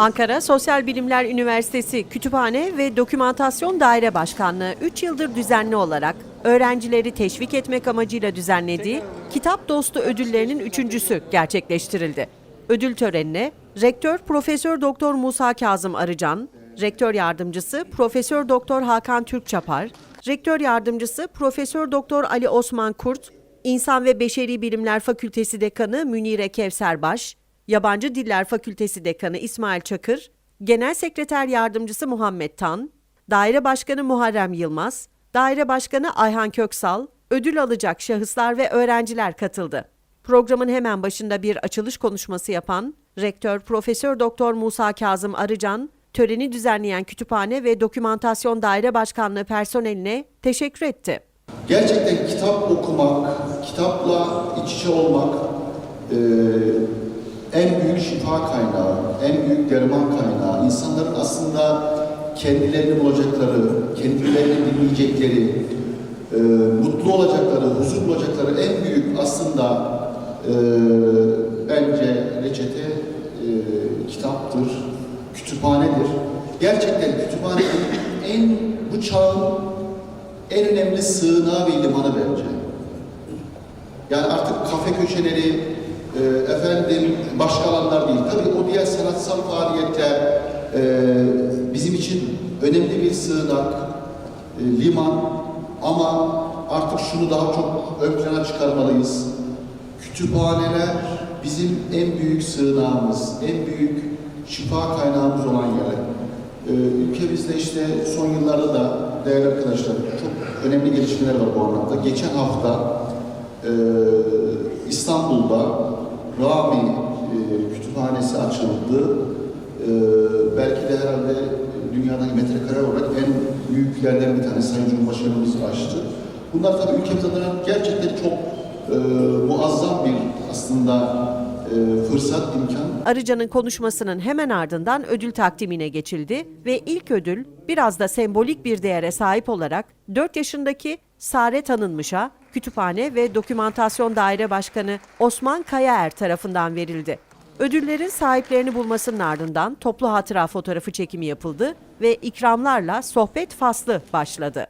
Ankara Sosyal Bilimler Üniversitesi Kütüphane ve Dokümantasyon Daire Başkanlığı 3 yıldır düzenli olarak öğrencileri teşvik etmek amacıyla düzenlediği Kitap Dostu ödüllerinin üçüncüsü gerçekleştirildi. Ödül törenine Rektör Profesör Doktor Musa Kazım Arıcan, Rektör Yardımcısı Profesör Doktor Hakan Türkçapar, Rektör Yardımcısı Profesör Doktor Ali Osman Kurt, İnsan ve Beşeri Bilimler Fakültesi Dekanı Münire Kevserbaş, Yabancı Diller Fakültesi Dekanı İsmail Çakır, Genel Sekreter Yardımcısı Muhammed Tan, Daire Başkanı Muharrem Yılmaz, Daire Başkanı Ayhan Köksal, ödül alacak şahıslar ve öğrenciler katıldı. Programın hemen başında bir açılış konuşması yapan Rektör Profesör Doktor Musa Kazım Arıcan, töreni düzenleyen Kütüphane ve Dokümantasyon Daire Başkanlığı personeline teşekkür etti. Gerçekten kitap okumak, kitapla iç içe olmak şifa kaynağı, en büyük derman kaynağı. İnsanların aslında kendilerini bulacakları, kendilerini dinleyecekleri, eee, mutlu olacakları, huzur bulacakları en büyük aslında eee, bence reçete eee, kitaptır, kütüphanedir. Gerçekten kütüphanenin en bu çağın en önemli sığınağı ve limanı bence. Yani artık kafe köşeleri, e, efendim başka alanlar değil. Tabii o diğer sanatsal faaliyetler e, bizim için önemli bir sığınak, e, liman ama artık şunu daha çok ön plana çıkarmalıyız. Kütüphaneler bizim en büyük sığınağımız, en büyük şifa kaynağımız olan yerler. Ee, ülkemizde işte son yıllarda da değerli arkadaşlar çok önemli gelişmeler var bu anlamda. Geçen hafta e, İstanbul'da Rami e, açıldı. E, belki de herhalde dünyadaki metrekare olarak en büyüklerden bir tanesi Sayın Cumhurbaşkanımız açtı. Bunlar tabii ülkemiz adına gerçekten çok e, muazzam bir aslında e, fırsat, imkan. Arıcan'ın konuşmasının hemen ardından ödül takdimine geçildi ve ilk ödül biraz da sembolik bir değere sahip olarak 4 yaşındaki Sare Tanınmış'a Kütüphane ve Dokümantasyon Daire Başkanı Osman Kayaer tarafından verildi. Ödüllerin sahiplerini bulmasının ardından toplu hatıra fotoğrafı çekimi yapıldı ve ikramlarla sohbet faslı başladı.